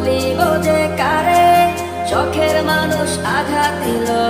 বলিব যে কারে? চোখের মানুষ আঘাত দিল।